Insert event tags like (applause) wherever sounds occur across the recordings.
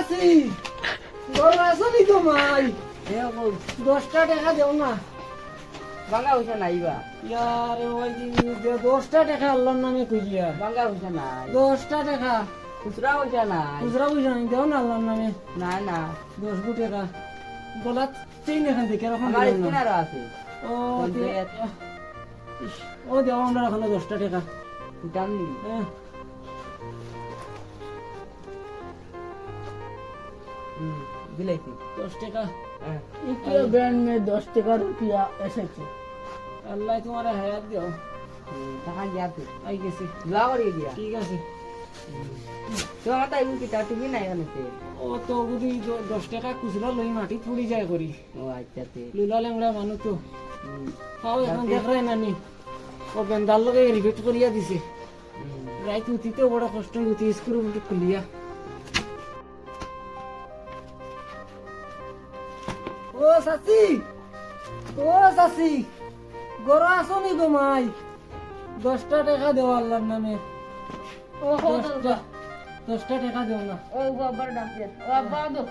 চাচি গরু আসনি তোমায়। দশটা টাকা দেও না। বাঙ্গা হইছে নাই বা? ইয়ারে ওই যে দশটা টাকা আল্লাহর নামে খুঁজিয়া। বাঙ্গা হইছে নাই। দশটা টাকা। খুচরা হইছে নাই। খুচরা বুঝা নি দেও না আল্লাহর নামে। না না। দশ গু টাকা। গলাত চেইন এখান থেকে এরকম না। আছে। ও ও দেও আমরা এখানে দশটা টাকা। দাম হ্যাঁ। দশ টাকা? হ্যাঁ। ব্যান্ড মে দশ টাকা রুপিয়া এসেছে। আল্লাহ তোমার হায়াত দিও। টাকা গিয়াছে আই গেছি। ঠিক আছে। তাই কি? নাই ও তো দশ টাকা লই মাটি পুড়ি যায় করি। ও আচ্ছা তে। লুলা লেংড়া মানুষ তো। পাও এখন দেখলাই নানি। ও বেন্দার লগে রিপিট করিয়া দিছে। রাইত উঠিতেও বড় কষ্ট উঠি স্কুল খুলিয়া। ও চাচি ও চাচি গরু আছো নি গো মাই? দশটা টাকা দেও আল্লাহর নামে। ও দশটা টাকা দেও না। ও বাবার ডাকে ও আব্বা দো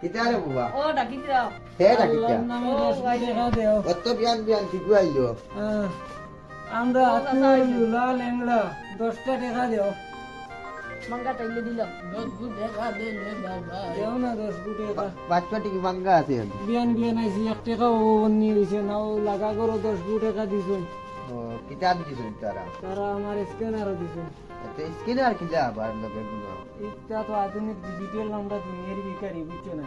কিতারে বুবা? ও ডাকি দাও হে নামে দশটা টাকা দেও। কত বিয়ান বিয়ান ঠিকু আইলো? হ্যাঁ। আমরা আতুল লুলা লেংড়া দশটা টাকা দেও। দে পাঁচটা টিকি মাঙ্গা আছে বিয়ান বিয়ান আইসি এক টাকা ও অন্য হয়েছে না ও লাগা করো দশ গু টাকা দিছুন। ও কিতাব দিছিল তারা? তারা আমার স্ক্যানারও দিছুন। তো স্কিনে আর আবার লগে গুলো এটা তো আধুনিক ডিজিটাল আমরা দুনিয়ার বিকারি বুঝছ না?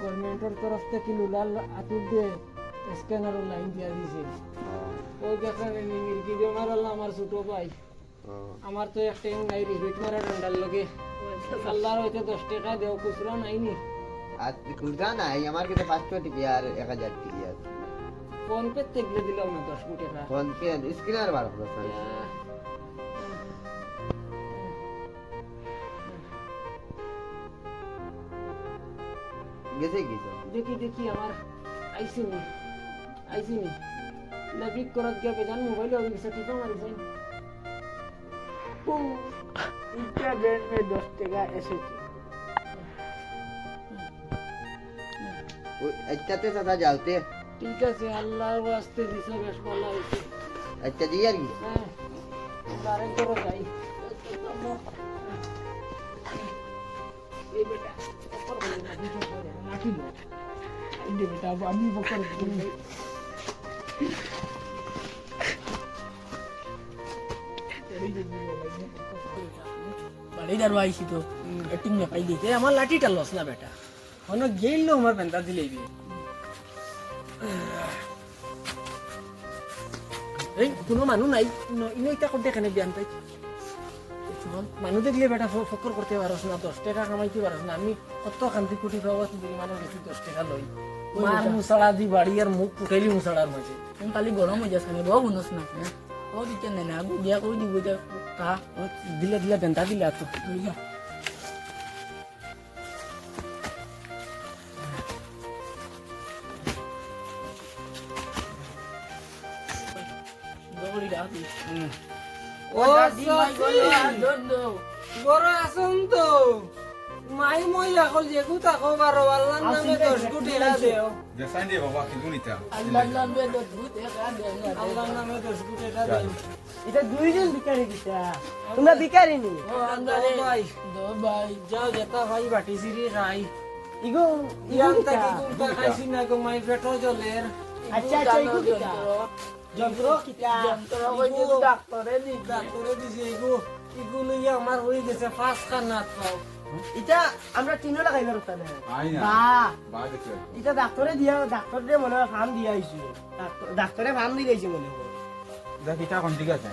গভর্নমেন্টের তরফ থেকে লুলাল আতুল দিয়ে স্ক্যানারও লাইন দিয়া দিছে। ওই দেখেন নির্গি বেমার হলো আমার ছোট ভাই। আমার তো একটা নাই রিপিট মারা ডান্ডার লগে। আল্লাহর হইতে দশ টাকা দেও খুচরা নাই নি আর কুলগা নাই আমার কাছে পাঁচটা টিকি আর এক হাজার টিকি আছে। ফোন পে তেগলে দিলাম না দশ কোটি টাকা। ফোন পে স্কিনে আর বার করছেন গেছে গেছে দেখি দেখি আমার আইসি নি আইসি নি লাভিক করাত গিয়া বেজান মোবাইল গেছে টিপা মারিছে ইটা ব্যান্ড মে দশ টাকা এসেছে ওই একটাতে সাদা যাওতে ঠিক আছে আল্লাহর ওয়াস্তে দিছে বেশ ভালো হয়েছে একটা দিয়ে আর কি হ্যাঁ ডাইরেক্ট করে যাই এই বেটা অপর বলে না দিকে পড়ে লাঠি লো এই যে বেটা আমি বকর বাইছি তো মে পাই দিতে আমার লাঠিটা লস না বেটা অনেক গেইল আমার বেন্তা দিলেই এই কোনো নাই করতে কেনে বিয়ান পাই মানুহ দেখলে বেটা ফকর করতে পারস না দশ টাকা কামাইতে পারস না আমি কত কান্তি কুটি খাওয়া তুমি মানুষ বেশি দশ টাকা লই মার মুসাড়া দি বাড়ি আর মুখ উঠাইলি মুসাড়ার মাঝে কালি গরম হয়ে যাস কেন বহু বুনস না ও দিতে নেই না আগু দিয়া কই দিব যা কা ও দিলে দিলে বেন্তা দিলে তো বুঝলা দৌড়ি রাখি ও দাদি মাই গলো আর দন্ডো বড় আসুন তো মাই মই এখন যেগু তাকো বারো আল্লাহ নামে দশ কোটি দেও Defende বাবা কি গুনিতা আল্লাহ নামে তো ভূত একা দে আল্লাহ নামে দশ কোটি দেও এটা দুইজন ভিখারি দিতা তোমরা ভিখারি নি? ও আমরা ভাই দো ভাই যাও যেতা ভাই বাটি সিরি খাই। ইগো ইয়ান তাকি কুমতা খাইছি না গো মাই পেটো জলের আচ্ছা আচ্ছা ইগো কিতা। যন্ত্র কিতা। যন্ত্র কইতে ডাক্তারে দি ডাক্তারে দিছে। এগু ইগু। লইয়া আমার হয়ে গেছে পাঁচ খানাত পাও। এটা আমরা তিনও লাগাইবার কথা না। আইনা বা। বা দেখে এটা ডাক্তারে দিয়া ডাক্তার দিয়ে মনে হয় ফার্ম দিয়া আইছো। ডাক্তার- ফার্ম দিয়ে আইছে মনে হয়। দেখ এটা কোন ঠিক আছে।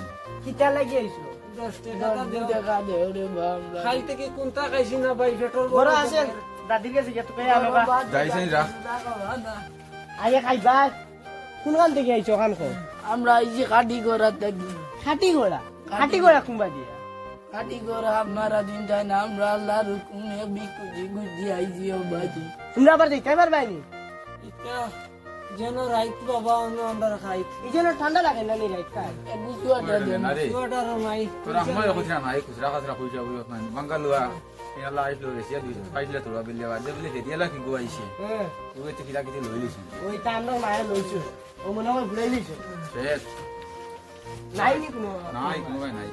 কিতা লাগি আইছো? দশ টাকা দু টাকা দে রে বাবা। খাই থেকে কোনটা খাইছি না ভাই? পেটর বড় আছেন দাদির কাছে যত কই আলো বা যাইছেন রা আগে খাইবা কোনখান থেকে আইছো খান আমরা এই যে কাটি থাকি খাটি গোড়া? খাটি গোড়া কুম্বা দিয়া? কাটি আপনারা দিন যায় না আমরা আল্লাহর হুকুমে বিকুজি গুজি আইজি ও বাজি। তোমরা আবার দেখতে পারবাই নি এটা যেন রাইত বাবা অন্য আন্ডার খাইত এই জন্য ঠান্ডা লাগে না নি রাইট খাই একটু চুয়াটা দেন। না রে চুয়াটারও নাই তোরা কইছ না নাই কুছরা কাছরা কই যাব মানে বাঙ্গালুয়া সিনালা আইছিল গেছি দুই পাইছিলে তোরা বিলে বাদে বলে তেতিয়া লাগি গো আইছে? হ্যাঁ। তো লই ওই মায়ে লইছো ও মনে হয় নাই নি কোনো? নাই কোনো নাই।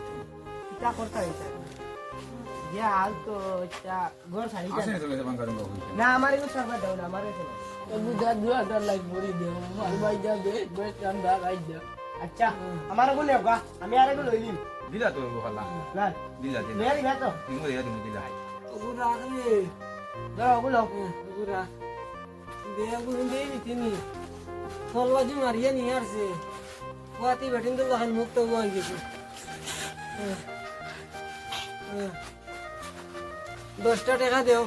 ইয়া হাল তো এটা ঘর ছাড়ি আসে নি তুমি বাঙ্গার গো হইছে না আমার এগুলো সরবার দাও না আমার এগুলো বুঝা দুয়া ডার লাগ মরি দে মার ভাই যা বে বে কান দা গাই যা আচ্ছা আমার এগুলো নেব গা। আমি আর এগুলো লইলিম। দিলা তো গো খালা না দিলা দিলা। লইয়া দিবা তো। তুমি দিয়া তুমি দিলা। ওগুলো রাখলে দাও ওগুলো। ওগুলা। দেয়া গুলো দিয়ে দিতিনি ফলবাজি মারিয়ে নিয়ে আসছে। কুয়াতি বেটিন তো তখন মুক্ত হয়ে গেছে হ্যাঁ। হ্যাঁ। দশটা টাকা দেও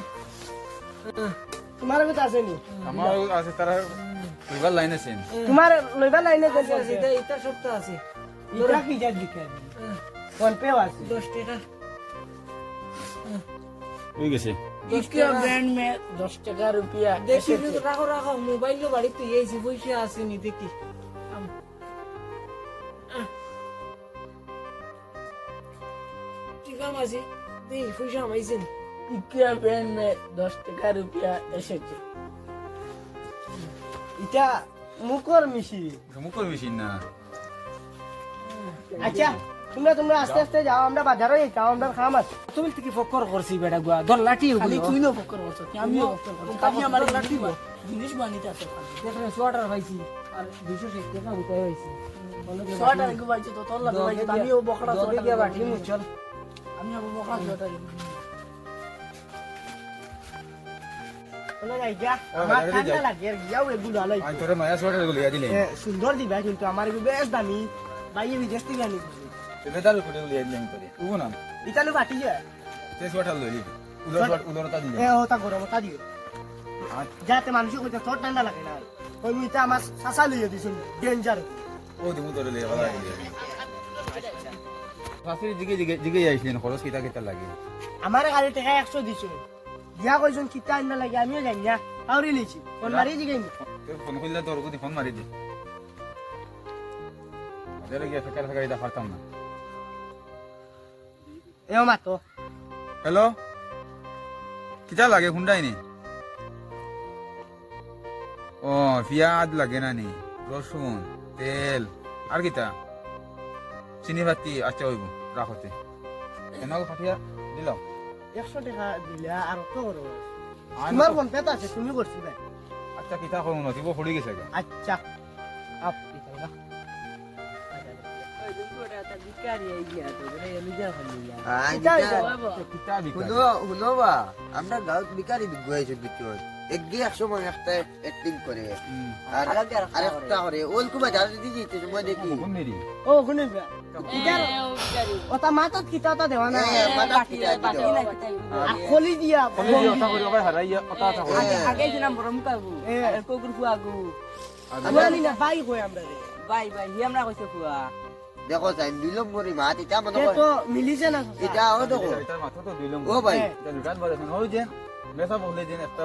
হ্যাঁ। তোমার কথা আছে নি আমার আছে তারা এবার লাইন আছে তোমার লইবা লাইনে আছে, কোন আছে, এটা এটা সপ্তাহ আছে এটা কি যা দিকে হ্যাঁ। ফোন পে আছে দশ টাকা হই গেছে ইকে ব্র্যান্ড মে 10 টাকা রুপিয়া দেখি তো রাখো রাখো মোবাইল বাড়িতে এইছি পয়সা আসেনি দেখি আম- আহ। ঠিক আছে দেখি পয়সা আমাইছে নি ইকে ব্র্যান্ড মে 10 টাকা রুপিয়া এসেছে। এটা মুখর মিশি মুখর মেশিন না। আচ্ছা তোমরা তোমরা আস্তে আস্তে যাও আমরা বাজারে যাও আমরা খাম আছে তুমি থেকে ফকর করছি বেটা গুয়া? ধর লাঠি ওগুলো তুই না ফকর করছ আমিও ফকর করছি। আমি আমার লাঠি জিনিস বানিতে আছে দেখলে সোয়াটার পাইছি আর দুশো ষাট টাকা উঠাই হয়েছে। সোয়াটার গো বাইছে তো তোর লাগে আমিও বকড়া দবে গিয়া বাটি চল। আমি ইয়া দিলে এ, সুন্দর দিবা কিন্তু আমার বেশ দামি। বাইয়ে বিদেশ থেকে আনি উগো না। ইতালু বাটি তে সোয়াটার লই লিবি উদর সোয়াট এ ওটা গরম ওটা দিও। যাতে মানুষ কইতে তোর ঠান্ডা লাগে না। ওই মুইটা আমার সাসা লইয়ে দিছুন। ডেঞ্জার ও দিমু তোরে লই ভালো লাগে। শাশুড়ি দিকে দিকে দিকে আইছিলেন খরচ কিটা লাগে। আমার গাড়ি টাকা একশো দিছো। দিয়া কইছুন কিতা আনবা লাগে আমিও জানি না আউরি লিছি ফোন মারি তোর ফোন করলে তোর গতি ফোন মারি দে আরে গিয়ে ফেকার ফেকার এটা পারতাম না এ মাতো হ্যালো কিটা লাগে হুন্ডাই নি ও পিয়াজ লাগে না নি? রসুন তেল আর কিটা চিনি বাতি আচ্ছা হইব রাখতে কেন ফাটিয়া দিল? একশো টাকা দিলে আর তো করো তোমার ফোন পে তো আছে তুমি করছি ভাই আচ্ছা কিটা করুন নথিব পড়ি গেছে আচ্ছা। আপ না কিতা শুনো আমরা গাঁৱত বিকারি বিগুৱাইছো বিচুন একদি একশো মান একটা এক্টিং করে। আর আরেকটা করে। ওল কুবা যারা দিদি যেতে সময় দেখি। ও শুনে কিতার ওটা মাতত কিতা ওটা দেওয়া না পিটা আর খলি দিয়া কলি ওটা করে ওটা হারাইয়া ওটা আগে কুকুর কুয়াগু আমরা না বাই কই আমরা রে বাই বাই হি আমরা কইছে কুয়া দেখো চাই মাত মনে কর তো মিলিছে না এতিয়া ও দেখো। এটার মাথা তো দিলাম ও ভাই বাজে যে মেসা বলে যে একটা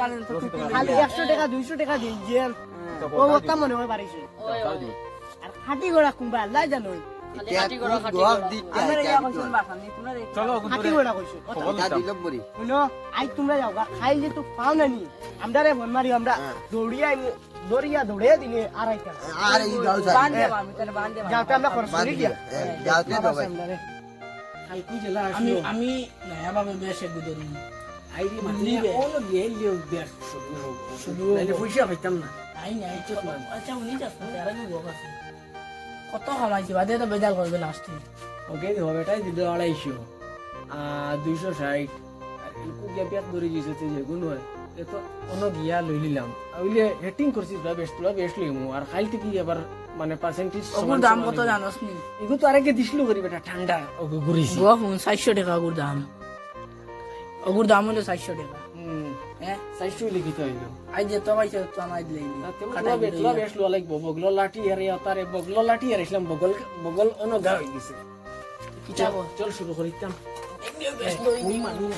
মানে তো খালি একশো টাকা দুইশো টাকা দিই যে ও ওটা মনে হয় পারিছে আর খাটি গোড়া কুম্বা আল্লাহ জানো আমরা রে ফোন মারি আমরা হ্যাঁ। দৌড়িয়া দৌড়িয়া দিলে আড়াইটা। আর এই আমরা খরচ করি দিয়া আমি আমি নয়া ভাবে বেশ গুদরি আইডি মানে নিবে। অন্য গিয়ে লিও বেশ শুধু নাইলে পয়সা পাইতাম না। আই নাই তো আচ্ছা উনি যাচ্ছে আর আমি লোক আছে। কত কামাইছি বাদে তো বেজাল করবে লাস্টে ওকে হবে এটাই দিল আড়াইশো। আর দুইশো ষাট। গিয়া বিয়াত ধরে গেছে যে গুণ হয়। এ তো অন্য গিয়া লই নিলাম। ওইলে হেটিং করছিস বা বেশ তোলা বেশ লইমু আর খাইল থেকে এবার মানে পার্সেন্টেজ ওগুর দাম কত জানোস নি এগুলো তো আরেকে দিছিল করি বেটা ঠান্ডা ওকে ঘুরিছি গোয়া ফোন চারশো টাকা ওগুর দাম ওগুর দাম হলো চারশো টাকা হুম হ্যাঁ চাইছো লিখিত হইল আই যে তো পাইছে তো আমার দিলে বেটলা বেশ লাগবো বগলো লাঠি আর তারে বগলো লাঠি আর ইসলাম বগল বগল অনগা হয়ে গেছে কিতাব চল শুরু করিতাম রাখো হুম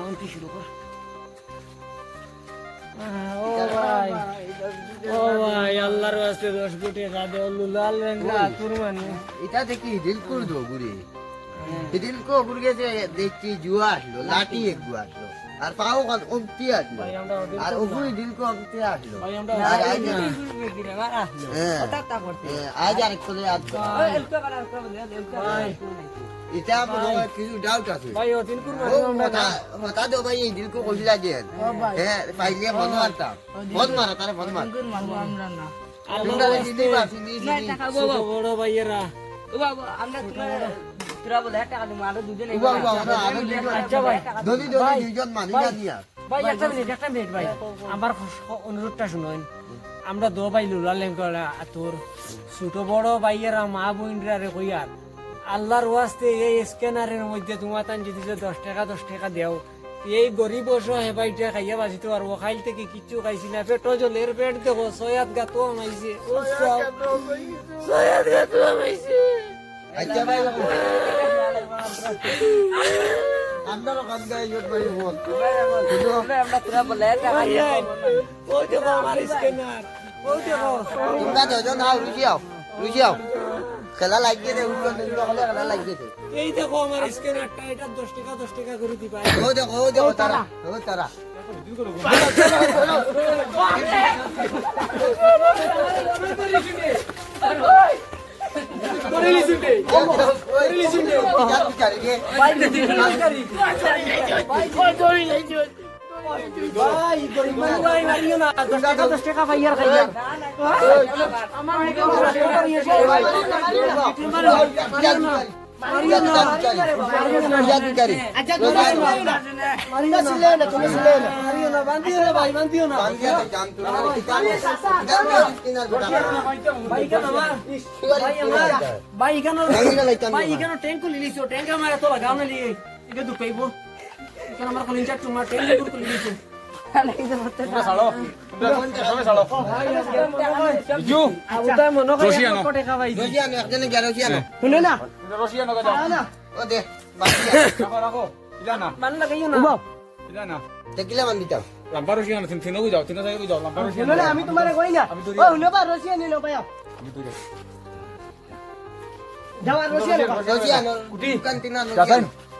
অন্তি শুরু কর ও ভাই ও ভাই আল্লাহর কোটি মানে এটা দেখি করে কো গেছে দেখছি জুয়া আসলো লাঠি এক জুয়া আসলো আর পাও অমতি আসলো আর ওগুলি দিল কো অমতি আসলো আর আজ এটা আমার কিছু ডাউট আছে? ভাই অদিন কোন ও মাথা মাথা ভাই এই দিল কো কইলা যে হ্যাঁ পাইলে ফোন মারতাম ফোন মারা তারে ফোন মার আমরা না। তোমরা দিদি বাসি দিদি ছোট বড় ভাইয়েরা। উবা উবা ওরা আরও দুজন আচ্ছা ভাই। ধরি ধরি দুজন মানি না দিয়া। ভাই একটা মিনিট একটা মিনিট ভাই। আমার অনুরোধটা শুনুন। আমরা দো ভাই লুলা লেঙ্গলা তোর ছোট বড় ভাইয়েরা মা বোনরা রে কইয়ার আল্লাহর ওয়াস্তে এই স্ক্যানারের মধ্যে তোমার তান যদি যে দশ টাকা দশ টাকা দেও এই গরিব অসহায় ভাইটা খাইয়া বাঁচিতে পারব। খাইল থেকে কিচ্ছু খাইছি না। পেটো জলের পেট দেখো সয়াত গাতো আমাইছে সয়াত গাতো আমাইছে জোট বাড়ি বল খেলা লাগিয়ে দে উঠল নিলো হলে খেলা লাগিয়ে দে এই দেখো আমার স্ক্যানারটা এটা দশ টাকা দশ টাকা করে দিবা ও দেখো ও দেখো তারা ও তারা ভাই ভাই আচ্ছা ভাই ভাই ভাই আমার ভাই কেন ভাই এখানে ট্যাঙ্ক খুলে লিছো ট্যাঙ্ক আমার এত লাগাও না লিয়ে এটা দুপাইব এখানে আমার খালি চার তোমার ট্যাঙ্ক দূর করে লিছো আবুতা মনে করে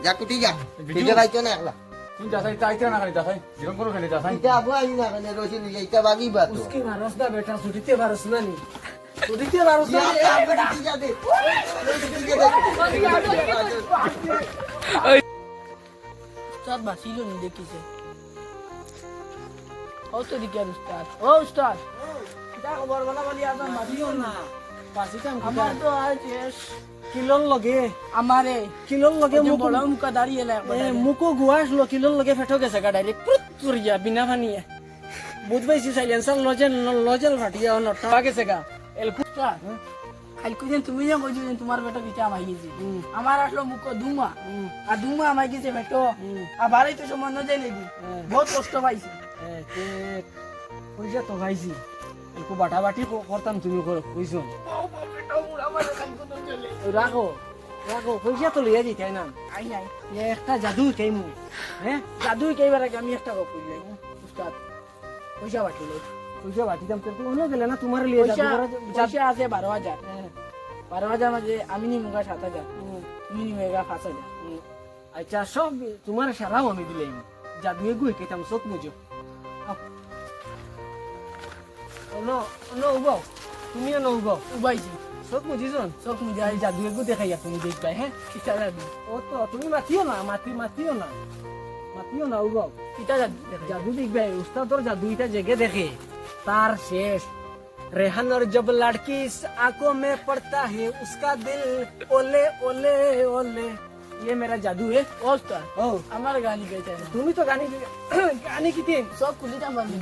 যা কুটি যা। তুই যাইতো না একলা। তুই যাসাই চাইতে না খালি যাসাই জীবন কোনো খালি যাসাই এটা আবু আই না কেন রসি নিয়ে এটা বাগি বাত। উসকি মারস না বেটা ছুটিতে মারস না দেখিছে। কিলর লগে? আমারে কিলর লগে মুখ বলা মুখ দাঁড়িয়ে লাগে মুখো গুয়া আসলো কিলর লগে ফেটো গেছে গা ডাইরেক্ট পুরুত করিয়া বিনা ফানিয়ে বুঝ পাইছি সাইলেন্সার লজেল লজেল ফাটিয়া নটা গেছে গা। এলকুটা কালকে তুমি যে কইছো যে তোমার বেটো কিটা আমাই গেছে আমার আসলো মুখো দুমা। আর দুমা আমাই গেছে বেটো আবার তো সম্বন্ধ যাই নেবি বহুত কষ্ট পাইছি। কইছে তো পাইছি এলকু বাটাবাটি করতাম তুমি কইছো রাখো রাখো কইছে তো লইয়া দিতে না। আই আই। একটা জাদু কেমু হ্যাঁ জাদু কেইবার আগে আমি একটা গপ কইলাই উস্তাদ পয়সা বাটিল কইছে বাটি দাম তো ওনো গেলে না তোমার লিয়ে পয়সা পয়সা আছে বারো হাজার। বারো হাজার মাঝে আমি নিমুগা সাত হাজার তুমি নিমেগা পাঁচ হাজার। আচ্ছা সব তোমার সারাও আমি দিলাম। জাদু এগু কেতাম চোখ মুজো। অনো অনো উবাও। তুমি অনো উবাও। উবাইছি। চোখ মুজিছ চোখ মুজে এই জাদু এগু দেখাইয়া তুমি দেখবা হ্যাঁ কিতা জাদু ও তো তুমি মাতিও না মাতি মাতিও না মাতিও না উবাও কিতা জাদু জাদু দেখবে উস্তাদর জাদু এটা জেগে দেখে তার শেষ रेहन और जब लड़की इस आंखों में पड़ता है उसका दिल ओले ओले ओले ये मेरा जादू है ওস্তাদ ओ আমার গানি গাইতে না তুমি তো গানি (clears throat) গানি কি দিন সব কুলিটা মারবি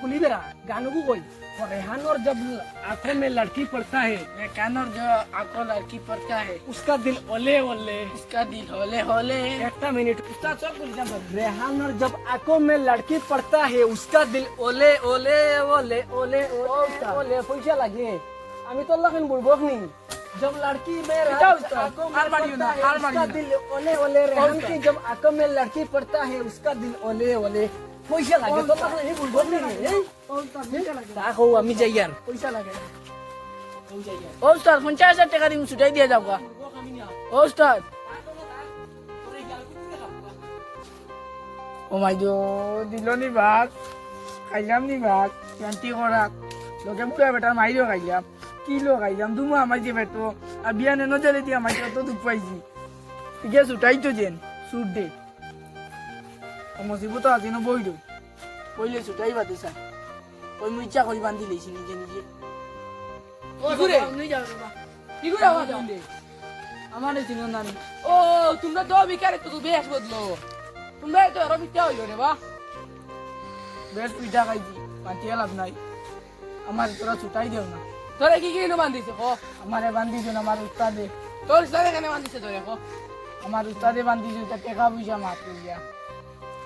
कुली बेरा गानों को कोई और रेहान और जब आंखों में लड़की पड़ता है मैं कानर जो आंखों लड़की पड़ता है उसका दिल ओले ओले उसका दिल होले होले একটা মিনিট উস্তাদ সব কুলি জানতো रेहान और जब आंखों में लड़की पड़ता है उसका दिल ओले ओले ओले ओले ओले ओले पैसा লাগে আমি তো লাগান বলবো নি जब लड़की में पड़ता है उसका दिल ओले ओले रहन जब आँखों में लड़की पड़ता है उसका दिल ओले ओले। पैसा लगे तो मतलब नहीं ओ उस्ताद हज़ार टका दिन दिया जाऊँगा। ओ उस्ताद। ओ माय जो दिलो नहीं बात नहीं बात लोगे बेटा কিলো খাইলাম দুমা আমার যে বেটো আর বিয়া নেনো জেলে দিয়ে আমার কত দুঃখ পাইছি আছে ছুটাই তো যেন সুট দে। মসিবত আছে না বই দই বইলে ছুটাই বাদে স্যার ওই মুই ইচ্ছা করি বান্ধি লেছি নিজে নিজে। আমার বান্ধে নানি। ও তোমরা তো বিকারে তো বেশ বদলো। তোমরা তো আরও পিঠা হইল রে বা। বেশ পিঠা খাইছি বাঁচিয়ে লাভ নাই। আমার তোরা ছুটাই দেও না। তোরা কি কি বান্ধিছে? কো আমারে বান্ধিছে না আমার উস্তাদে। তোর উস্তাদে কেন বান্ধিছে তোরে কো? আমার উস্তাদে বান্ধিছে তা টেকা পয়সা মাত করিয়া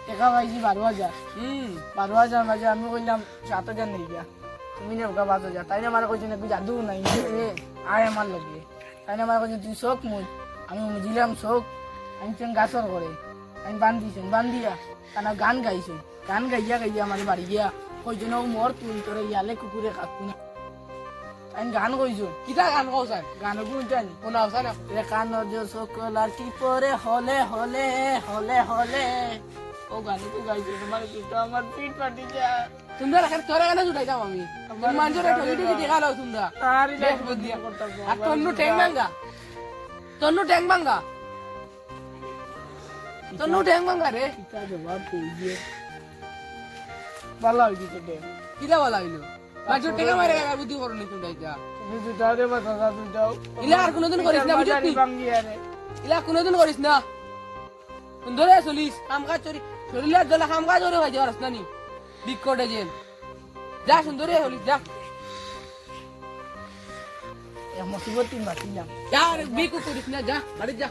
টেকা পাইছি বারো হাজার। হুম। বারো হাজার মাঝে আমি কইলাম সাত হাজার নেই গিয়া। তুমি নে ওকা পাঁচ হাজার। তাই না আমার কইছে নাকি জাদু নাই। আয় আমার লগে। তাই না আমার কইছে তুই শোক মুই। আমি বুঝিলাম শোক। আমি চেন গাছর করে আমি বান্ধিছেন বান্ধিয়া। কানা গান গাইছেন গান গাইয়া গাইয়া আমার বাড়ি গিয়া কইছে না মোর তুই তোরে ইয়ালে কুকুরে কাকু না। আমি গান কইছো। কিতা গান কইছেন গান গুনছেন কোনা আছে না? রে কান যে সকলার কি পরে হলে হলে হলে হলে। ও গান তো গাইছো তোমার দুটো আমার পিঠ ফাটি যা তোমরা এখানে তোরা গানে জুটাই যাও আমি? মানুষের ঠকি ঠকি দেখা লাও তোমরা বেশ বুদ্ধি আর তন্নু ট্যাং ভাঙ্গা তন্নু ট্যাং ভাঙ্গা তন্নু ট্যাং ভাঙ্গা রে কিতা জবাব কইছে ভালো হইছে ট্যাং কিতা ভালো হইল? মানুষের টেকা মারে গা বুদ্ধি তোমরা এটা তুমি রে ইলা আর কোনদিন করিস না বুঝছিস ইলা কোনদিন করিস না। ধরে চলিস কাম কাজ চলি শরীরে জলে কাম কাজ করে যাওয়ার না নি। বিক করে যেন যা সুন্দরে হলিস যা। মুসিবত তিন বাতিলাম যা বিক করিস না যা বাড়ি যা।